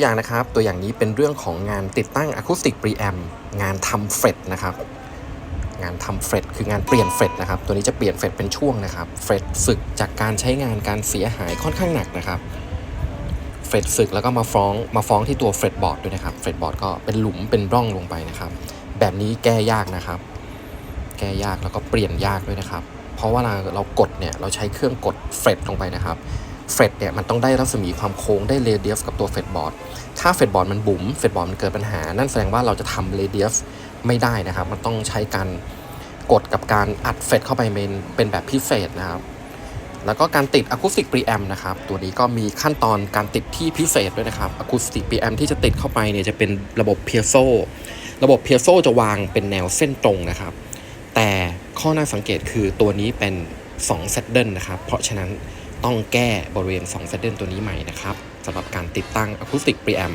อย่างนะครับ ตัวอย่างนี้เป็นเรื่องของงานติดตั้งอะคูสติกปรีแอมงานทำเฟรตนะครับ งานทำเฟรตคืองานเปลี่ยนเฟรตนะครับ ตัวนี้จะเปลี่ยนเฟรตเป็นช่วงนะครับ เฟรตสึกจากการใช้งานการเสียหายค่อนข้างหนักนะครับ เฟรตสึกแล้วก็มาฟ้องมาฟ้องที่ตัวเฟรตบอร์ดด้วยนะครับ เฟรตบอร์ดก็เป็นหลุมเป็นร่องลงไปนะครับ แบบนี้แก้ยากนะครับ แก้ยากแล้วก็เปลี่ยนยากด้วยนะครับ เพราะว่าเราเรากดเนี่ยเราใช้เครื่องกดเฟรตลงไปนะครับ เฟรตเนี่ยมันต้องได้รัศมีความโค้งได้เรเดียสกับตัวเฟรตบอร์ด ถ้าเฟรตบอร์ดมันบุ๋มเฟรตบอร์ดมันเกิดปัญหา นั่นแสดงว่าเราจะทำเรเดียสไม่ได้นะครับ มันต้องใช้การกดกับการอัดเฟรตเข้าไปเป็นเป็นแบบพิเศษนะครับ แล้วก็การติดอะคูสติกปรีแอมนะครับ ตัวนี้ก็มีขั้นตอนการติดที่พิเศษด้วยนะครับอะคูสติกปรีแอมที่จะติดเข้าไปเนี่ยจะเป็นระบบเพียโซ ระบบเพียโซจะวางเป็นแนวเส้นตรงนะครับ แต่ข้อน่าสังเกตคือตัวนี้เป็น2เซตเดิลนะครับ เพราะฉะนั้น ต้องแก้บริเวณ2เซตเดิลตัวนี้ใหม่นะครับสำหรับการติดตั้งอะคูสติกปรีแอม